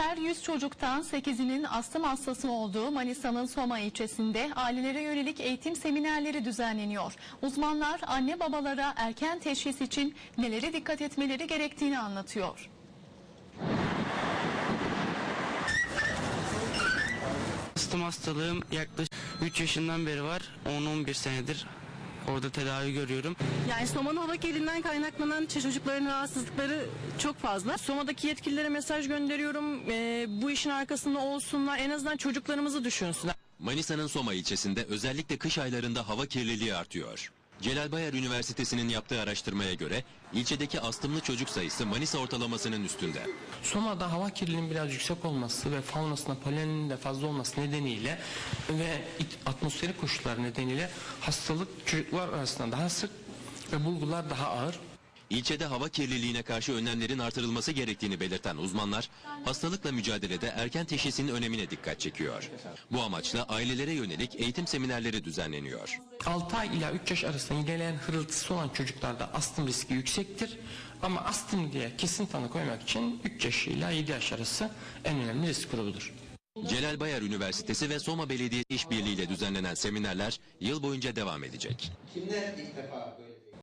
Her 100 çocuktan 8'inin astım hastası olduğu Manisa'nın Soma ilçesinde ailelere yönelik eğitim seminerleri düzenleniyor. Uzmanlar anne babalara erken teşhis için nelere dikkat etmeleri gerektiğini anlatıyor. Astım hastalığım yaklaşık 3 yaşından beri var. 10-11 senedir orada tedavi görüyorum. Yani Soma'nın hava kirliliğinden kaynaklanan çocukların rahatsızlıkları çok fazla. Soma'daki yetkililere mesaj gönderiyorum. Ee, bu işin arkasında olsunlar. En azından çocuklarımızı düşünsünler. Manisa'nın Soma ilçesinde özellikle kış aylarında hava kirliliği artıyor. Celal Bayar Üniversitesi'nin yaptığı araştırmaya göre ilçedeki astımlı çocuk sayısı Manisa ortalamasının üstünde. Soma'da hava kirliliğinin biraz yüksek olması ve faunasında polenin de fazla olması nedeniyle ve atmosferik koşullar nedeniyle hastalık çocuklar arasında daha sık ve bulgular daha ağır. İlçede hava kirliliğine karşı önlemlerin artırılması gerektiğini belirten uzmanlar, hastalıkla mücadelede erken teşhisin önemine dikkat çekiyor. Bu amaçla ailelere yönelik eğitim seminerleri düzenleniyor. 6 ay ila 3 yaş arasında ilerleyen hırıltısı olan çocuklarda astım riski yüksektir. Ama astım diye kesin tanı koymak için 3 yaş ile 7 yaş arası en önemli risk grubudur. Celal Bayar Üniversitesi ve Soma Belediyesi işbirliğiyle düzenlenen seminerler yıl boyunca devam edecek. Kimler ilk defa böyle